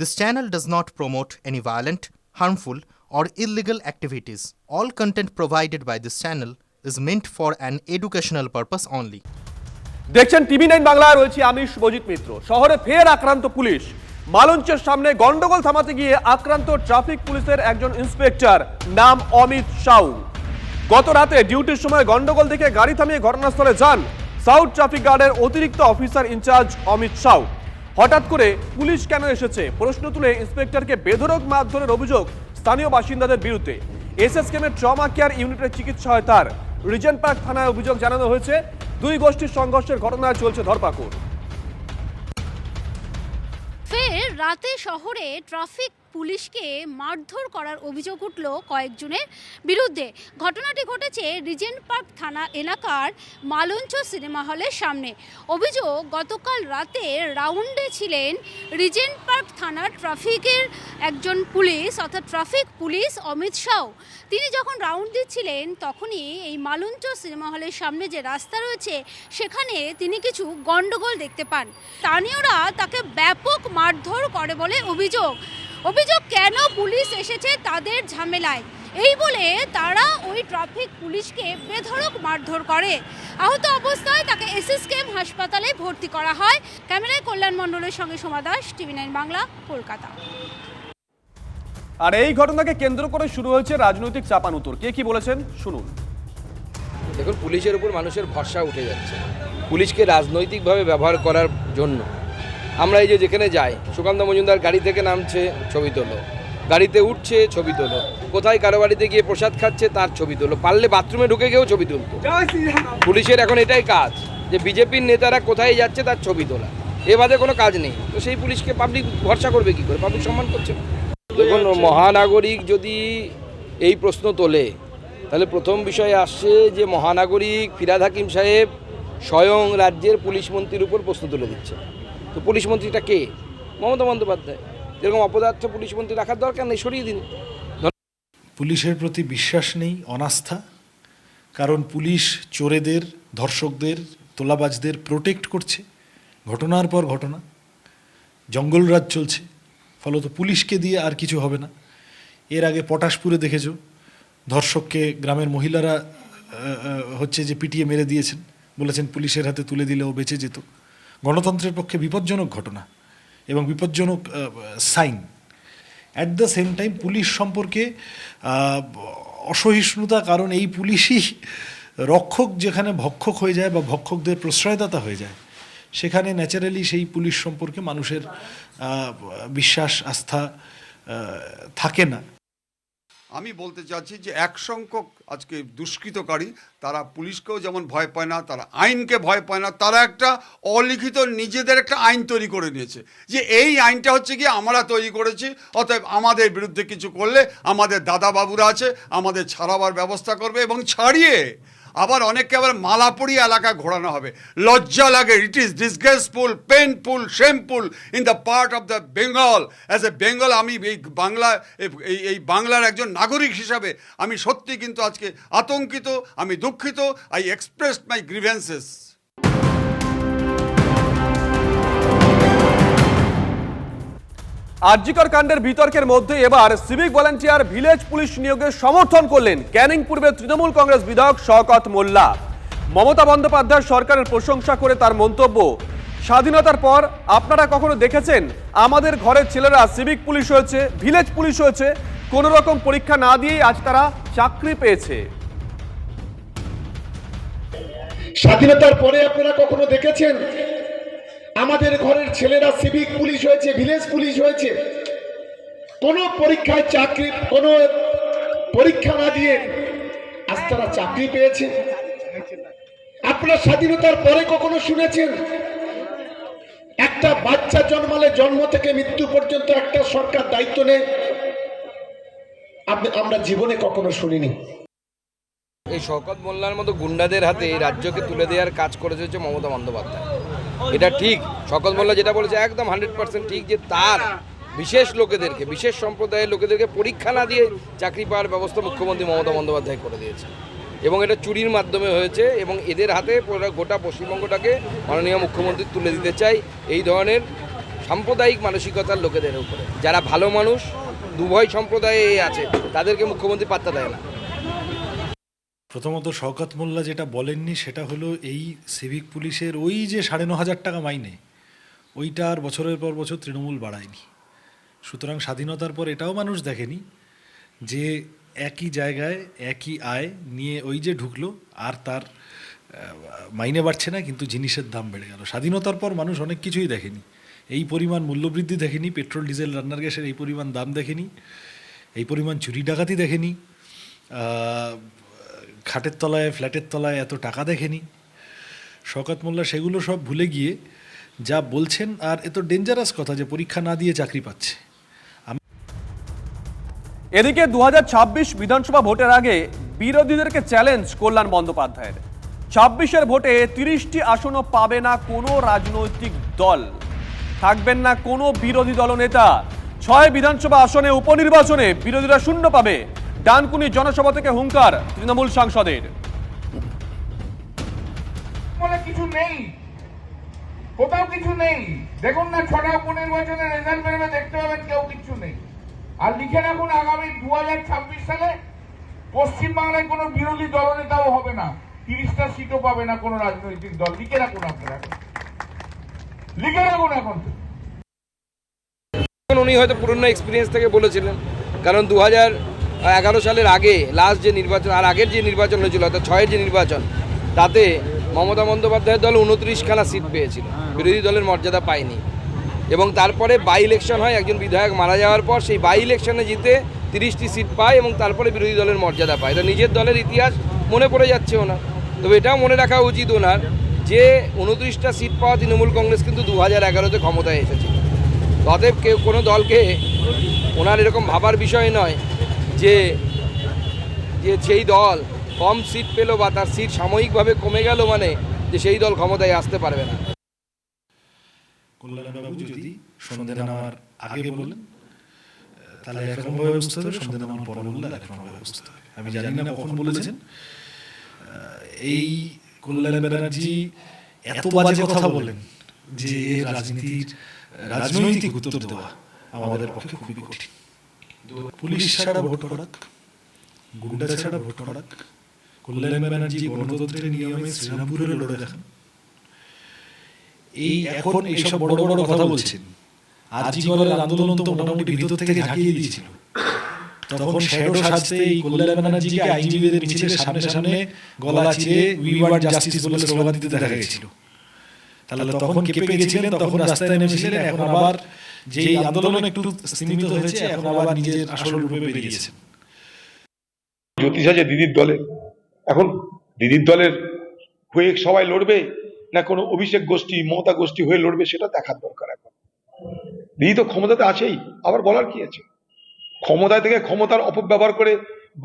This channel does not promote any violent, harmful, or illegal activities. All content provided by this channel is meant for an educational purpose only. দেখছেন TV nine বাংলায় রয়েছে আমি শুভজিৎ মিত্র শহরে ফের আক্রান্ত police মালঞ্চের সামনে গন্ডগোল থামাতে গিয়ে আক্রান্ত ট্রাফিক পুলিশের একজন ইন্সপেক্টর নাম অমিত সাউ গত রাতে ডিউটির সময় গন্ডগোল দেখে গাড়ি থামিয়ে ঘটনাস্থলে যান সাউথ ট্রাফিক গার্ডের অতিরিক্ত অফিসার ইনচার্জ অমিত সাউ হঠাৎ করে পুলিশ কেন এসেছে? প্রশ্ন তুলে ইন্সপেক্টরকে বেধরক মারধরের অভিযোগ স্থানীয় বাসিন্দাদের বিরুদ্ধে। এসএসকেমের ট্রমা কেয়ার ইউনিটের চিকিৎসা হয় তার। রিজেন্ট পার্ক থানায় অভিযোগ জানানো হয়েছে, দুই গোষ্ঠীর সংঘর্ষের ঘটনায় চলছে ধরপাকড়। ফের রাতে শহরে ট্রাফিক পুলিশকে মারধর করার অভিযোগ উঠল কয়েকজনের বিরুদ্ধে। ঘটনাটি ঘটেছে রিজেন্ট পার্ক থানা এলাকার মালঞ্চ সিনেমা হলের সামনে। অভিযোগ, গতকাল রাতে রাউন্ডে ছিলেন রিজেন্ট পার্ক থানার ট্রাফিকের একজন পুলিশ, অর্থাৎ ট্রাফিক পুলিশ অমিত শাহ তিনি যখন রাউন্ড দিচ্ছিলেন, তখনই এই মালঞ্চ সিনেমা হলের সামনে যে রাস্তা রয়েছে, সেখানে তিনি কিছু গন্ডগোল দেখতে পান। স্থানীয়রা তাকে ব্যাপক মারধর করে বলে অভিযোগ। অভিযোগ কেন পুলিশ এসেছে তাদের ঝামেলায়? এই বলে তারা ওই ট্রাফিক পুলিশকে বেধড়ক মারধর করে। আহত অবস্থায় তাকে এসএসকেএম হাসপাতালে ভর্তি করা হয়। ক্যামেরায় কল্যাণ মণ্ডলের সঙ্গে সোমা দাস টিভি নাইন বাংলা কলকাতা। আর এই ঘটনাকে কেন্দ্র করে শুরু হয়েছে রাজনৈতিক চাপানুতর। কে কি বলেছেন? শুনুন। দেখুন পুলিশের উপর মানুষের ভরসা উঠে যাচ্ছে। পুলিশকে রাজনৈতিকভাবে ব্যবহার করার জন্য আমরা এই যে যেখানে যাই, সুকান্ত মজুমদার গাড়ি থেকে নামছে, ছবি তোলো। গাড়িতে উঠছে, ছবি তোলো। কোথায় কারও বাড়িতে গিয়ে প্রসাদ খাচ্ছে, তার ছবি তোলো। পারলে বাথরুমে ঢুকে গিয়েও ছবি তুলতো। পুলিশের এখন এটাই কাজ, যে বিজেপির নেতারা কোথায় যাচ্ছে তার ছবি তোলা। এ বাদে কোনো কাজ নেই। তো সেই পুলিশকে পাবলিক ভরসা করবে কি করে? পাবলিক সম্মান করছে দেখুন, মহানাগরিক যদি এই প্রশ্ন তোলে, তাহলে প্রথম বিষয়ে আসছে যে মহানাগরিক ফিরাদ হাকিম সাহেব স্বয়ং রাজ্যের পুলিশ মন্ত্রীর উপর প্রশ্ন তুলে দিচ্ছে। তো পুলিশ মন্ত্রীটা কে? মমতা বন্দ্যোপাধ্যায়। যেরকম অপদার্থ পুলিশ মন্ত্রী রাখার দরকার নেই, সরিয়ে দিন। পুলিশের প্রতি বিশ্বাস নেই, অনাস্থা। কারণ পুলিশ চোরেদের, ধর্ষকদের, তোলাবাজদের প্রোটেক্ট করছে। ঘটনার পর ঘটনা। জঙ্গলরাজ চলছে। ফলত পুলিশকে দিয়ে আর কিছু হবে না। এর আগে পটাশপুরে দেখেছ, ধর্ষককে গ্রামের মহিলারা হচ্ছে যে পিটিয়ে মেরে দিয়েছেন। বলেছেন পুলিশের হাতে তুলে দিলে ও বেঁচে যেত। গণতন্ত্রের পক্ষে বিপজ্জনক ঘটনা এবং বিপজ্জনক sign. At the same time police সম্পর্কে অসহিষ্ণুতা, কারণ এই পুলিশই রক্ষক যেখানে ভক্ষক হয়ে যায় বা ভক্ষকদের প্রশ্রয়দাতা হয়ে যায়, সেখানে ন্যাচারালি সেই পুলিশ সম্পর্কে মানুষের বিশ্বাস, আস্থা থাকে না। আমি বলতে চাচ্ছি যে এক সংখ্যক আজকে দুষ্কৃতকারী, তারা পুলিশকেও যেমন ভয় পায় না, তারা আইনকে ভয় পায় না, তারা একটা অলিখিত নিজেদের একটা আইন তৈরি করে নিয়েছে। যে এই আইনটা হচ্ছে কি আমরা তৈরি করেছি, অতএব আমাদের বিরুদ্ধে কিছু করলে আমাদের দাদা বাবুরা আছে, আমাদের ছাড়াবার ব্যবস্থা করবে এবং ছাড়িয়ে আবার অনেককে আবার মালাপুরি এলাকা ঘোরানো হবে। লজ্জা লাগে। It is disgraceful painful shameful in the part of the Bengal as a Bengal আমি এই বাংলা, এই এই বাংলার একজন নাগরিক হিসাবে আমি সত্যি কিন্তু আজকে আতঙ্কিত, আমি দুঃখিত। I express my grievances RG Kar কাণ্ডের বিতর্কের মধ্যে এবার সিভিক ভলান্টিয়ার ভিলেজ পুলিশ নিয়োগের সমর্থন করলেন ক্যানিং পূর্বে তৃণমূল কংগ্রেস বিধায়ক শওকত মোল্লা। মমতা বন্দ্যোপাধ্যায় সরকারের প্রশংসা করে তার মন্তব্য। স্বাধীনতার পর আপনারা কখনো দেখেছেন? আমাদের ঘরের ছেলেরা সিভিক পুলিশ হয়েছে, ভিলেজ পুলিশ হয়েছে কোনো রকম পরীক্ষা না দিয়েই আজ তারা চাকরি পেয়েছে। স্বাধীনতার পরে আপনারা কখনো দেখেছেন? আমাদের ঘরের ছেলেরা সিভিক পুলিশ হয়েছে ভিলেজ পুলিশ হয়েছে। কোনো পরীক্ষায় চাকরি, কোনো পরীক্ষা না দিয়ে আজ তারা চাকরি পেয়েছে। আপনার স্বাধীনতার পরে কখনো শুনেছেন? একটা বাচ্চা জন্মালে জন্ম থেকে মৃত্যু পর্যন্ত একটা সরকার দায়িত্ব নেয়। আমরা জীবনে কখনো শুনিনি। এই শওকত মোল্লার মতো গুন্ডাদের হাতে রাজ্যকে তুলে দেওয়ার কাজ করেছে হচ্ছে মমতা বন্দ্যোপাধ্যায়। এটা ঠিক। সকল মোল্লা যেটা বলেছে, একদম হান্ড্রেড পার্সেন্ট ঠিক যে তার বিশেষ লোকেদেরকে, বিশেষ সম্প্রদায়ের লোকেদেরকে পরীক্ষা না দিয়ে চাকরি পাওয়ার ব্যবস্থা মুখ্যমন্ত্রী মমতা বন্দ্যোপাধ্যায় করে দিয়েছে। এবং এটা চুরির মাধ্যমে হয়েছে এবং এদের হাতে গোটা পশ্চিমবঙ্গটাকে মাননীয় মুখ্যমন্ত্রী তুলে দিতে চাই এই ধরনের সাম্প্রদায়িক মানসিকতার লোকেদের উপরে। যারা ভালো মানুষ দুভয় সম্প্রদায়ে আছে, তাদেরকে মুখ্যমন্ত্রী পাত্তা দেয় না। প্রথমত শওকত মোল্লা যেটা বলেননি সেটা হলো এই সিভিক পুলিশের ওই যে সাড়ে ন হাজার টাকা মাইনে, ওইটা আর বছরের পর বছর তৃণমূল বাড়ায়নি। সুতরাং স্বাধীনতার পর এটাও মানুষ দেখেনি যে একই জায়গায় একই আয় নিয়ে ওই যে ঢুকলো আর তার মাইনে বাড়ছে না, কিন্তু জিনিসের দাম বেড়ে গেল। স্বাধীনতার পর মানুষ অনেক কিছুই দেখেনি। এই পরিমাণ মূল্যবৃদ্ধি দেখেনি, পেট্রোল, ডিজেল, রান্নার গ্যাসের এই পরিমাণ দাম দেখেনি, এই পরিমাণ চুরি ডাকাতি দেখেনি খাটের তলায়, ফ্ল্যাটের তলায় এত টাকা দেখেনি। শওকত মোল্লা সেগুলো সব ভুলে গিয়ে যা বলছেন আর এত ডেঞ্জারাস কথা যে পরীক্ষা না দিয়ে চাকরি পাচ্ছে। এদিকে দু হাজার ছাব্বিশ বিধানসভা ভোটের আগে বিরোধীদেরকে চ্যালেঞ্জ কল্যাণ বন্দ্যোপাধ্যায়ের। ছাব্বিশের ভোটে তিরিশটি আসনও পাবে না কোনো রাজনৈতিক দল। থাকবেন না কোনো বিরোধী দলনেতা। ছয় বিধানসভা আসনে উপনির্বাচনে বিরোধীরা শূন্য পাবে। ডানকুনি জনসভা থেকে হুঙ্কার তৃণমূল সাংসদের। কিছু নেই। কোথাও কিছু নেই। দেখুন না ছটা উপনির্বাচনে রেজাল্ট বেরোবে দেখতে পাবেন কেউ কিছু নেই। আর লিখে রাখুন আগামী দুই হাজার ছাব্বিশ সালে পশ্চিমবাংলায় কোনো বিরোধী দলনেতাও হবে না। তিরিশটা সিটও পাবে না কোনো রাজনৈতিক দল। লিখে রাখুন আপনারা। লিখে রাখুন এখন। এখন উনি হয়তো পুরনো এক্সপিরিয়েন্স থেকে বলেছিলেন কারণ দু হাজার এগারো সালের আগে লাস্ট যে নির্বাচন, আর আগের যে নির্বাচন হয়েছিল, অর্থাৎ ছয়ের যে নির্বাচন, তাতে মমতা বন্দ্যোপাধ্যায়ের দল উনত্রিশখানা সিট পেয়েছিল। বিরোধী দলের মর্যাদা পায়নি। এবং তারপরে বাই ইলেকশন হয়, একজন বিধায়ক মারা যাওয়ার পর সেই বাই ইলেকশনে জিতে তিরিশটি সিট পায় এবং তারপরে বিরোধী দলের মর্যাদা পায়। তো নিজের দলের ইতিহাস, মনে পড়ে যাচ্ছে ওনার তবে এটাও মনে রাখা উচিত ওনার যে উনত্রিশটা সিট পাওয়া তৃণমূল কংগ্রেস কিন্তু দু হাজার এগারোতে ক্ষমতায় এসেছিল। অতএব কেউ কোনো দলকে ওনার এরকম ভাবার বিষয় নয় যে যে সেই দল কম সিট পেল বা তার সিট সাময়িকভাবে কমে গেল মানে যে সেই দল ক্ষমতায় আসতে পারবে না। তাহলে আমি জানি না কখন বলেছেন এই কল্যাণ ব্যানার্জি এত বাজে কথা বলেন যে রাজনীতির, রাজনৈতিক উত্তর দেওয়া আমাদের পক্ষে খুবই কঠিন। পুলিশ ছাড়া ভোট করাক গুন্ডা ছাড়া ভোট করাক কল্যাণ ব্যানার্জি গণতন্ত্রের নিয়মে শ্রীরামপুরে লড়ে এই এখন এইসব বড় বড় কথা বলছেন। আর আন্দোলন তো মোটামুটি ভিতর থেকে ঝাঁকিয়ে দিয়েছিল। তখন শ্যাডো সাজতে এই কল্যাণ ব্যানার্জিকে আইনজীবীদের মিছিলের সামনে সামনে গলা চিরে উই ওয়ান্ট জাস্টিস বলে স্লোগান দিতে দেখা গেছিল। তাহলে তখন কেঁপে গেছিলেন, তখন রাস্তায় নেমেছিলেন, এখন আবার যে এই আন্দোলন একটু সীমিত হয়েছে এখন আবার নিজের আসল রূপে বেরিয়েছেন জ্যোতিষ আছে দিদির দলের এখন দিদির দলের হয়ে সবাই লড়বে না কোনো অভিষেক গোষ্ঠী মমতা গোষ্ঠী হয়ে লড়বে সেটা দেখার দরকার এখন। দিদি তো ক্ষমতাতে আছেই আবার বলার কি আছে? ক্ষমতায় থেকে ক্ষমতার অপব্যবহার করে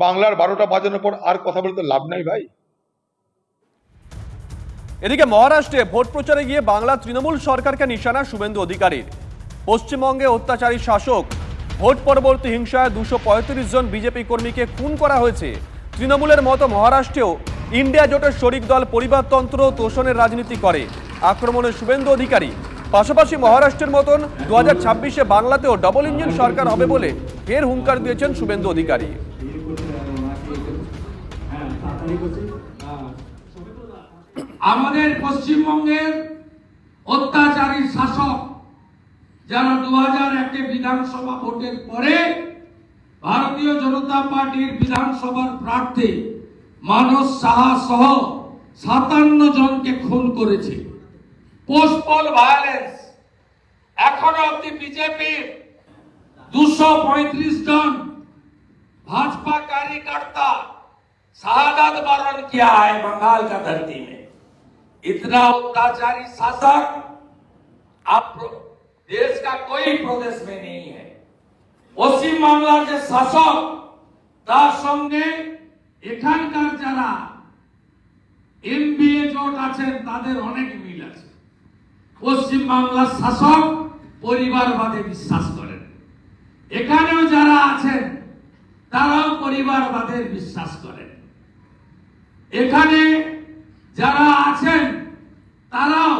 বাংলার বারোটা বাজানোর পর আর কথা বলতে লাভ নাই ভাই। এদিকে মহারাষ্ট্রে ভোট প্রচারে গিয়ে বাংলা তৃণমূল সরকারকে নিশানা শুভেন্দু অধিকারীর। পশ্চিমবঙ্গে অত্যাচারী শাসক। ভোট পরবর্তী হিংসায় দুশো পঁয়ত্রিশ জন বিজেপি কর্মীকে খুন করা হয়েছে। তৃণমূলের মতো মহারাষ্ট্রেও ইন্ডিয়া জোটের শরিক দল পরিবারতন্ত্র তোষণের রাজনীতি করে। আক্রমণে শুভেন্দু অধিকারী। পাশাপাশি মহারাষ্ট্রের মতন দু হাজার ছাব্বিশে বাংলাতেও ডবল ইঞ্জিন সরকার হবে বলে ফের হুঙ্কার দিয়েছেন শুভেন্দু অধিকারী। আমাদের পশ্চিমবঙ্গের অত্যাচারী শাসক যারা দু হাজার একে বিধানসভা ভোটের পরে ভারতীয় জনতা পার্টির বিধানসভার প্রার্থী মানস সাহা সহ সাতান্ন জনকে খুন করেছে পোস্টপল ভায়োলেন্স এখনো অব্দি বিজেপির দুশো পঁয়ত্রিশ জন भाजपा कार्यकर्ता शहादत वरण किया है बंगाल का धरती में इतना अत्याचारी शासक अब प्र- देश का कोई प्रदेश में नहीं है পশ্চিম বাংলার যে শাসক তার সঙ্গে এখানকার যারা এমবিএ জোট আছেন তাদের অনেক মিল আছে পশ্চিম বাংলার শাসক পরিবারবাদে বিশ্বাস করেন এখানেও যারা আছেন তারাও পরিবারবাদের বিশ্বাস করেন এখানে যারা আছেন তারাও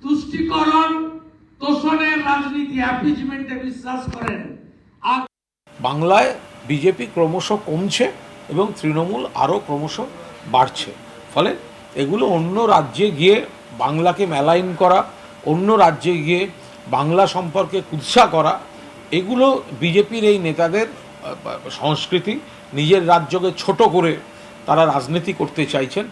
তুষ্টিকরণ তোষণের রাজনীতি রাজনীতি বাংলায় বিজেপি ক্রমশ কমছে এবং তৃণমূল আরও ক্রমশ বাড়ছে। ফলে এগুলো অন্য রাজ্যে গিয়ে বাংলাকে মেলাইন করা, অন্য রাজ্যে গিয়ে বাংলা সম্পর্কে কুৎসা করা, এগুলো বিজেপির এই নেতাদের সংস্কৃতি, নিজের রাজ্যকে ছোট করে তারা রাজনীতি করতে চাইছেন।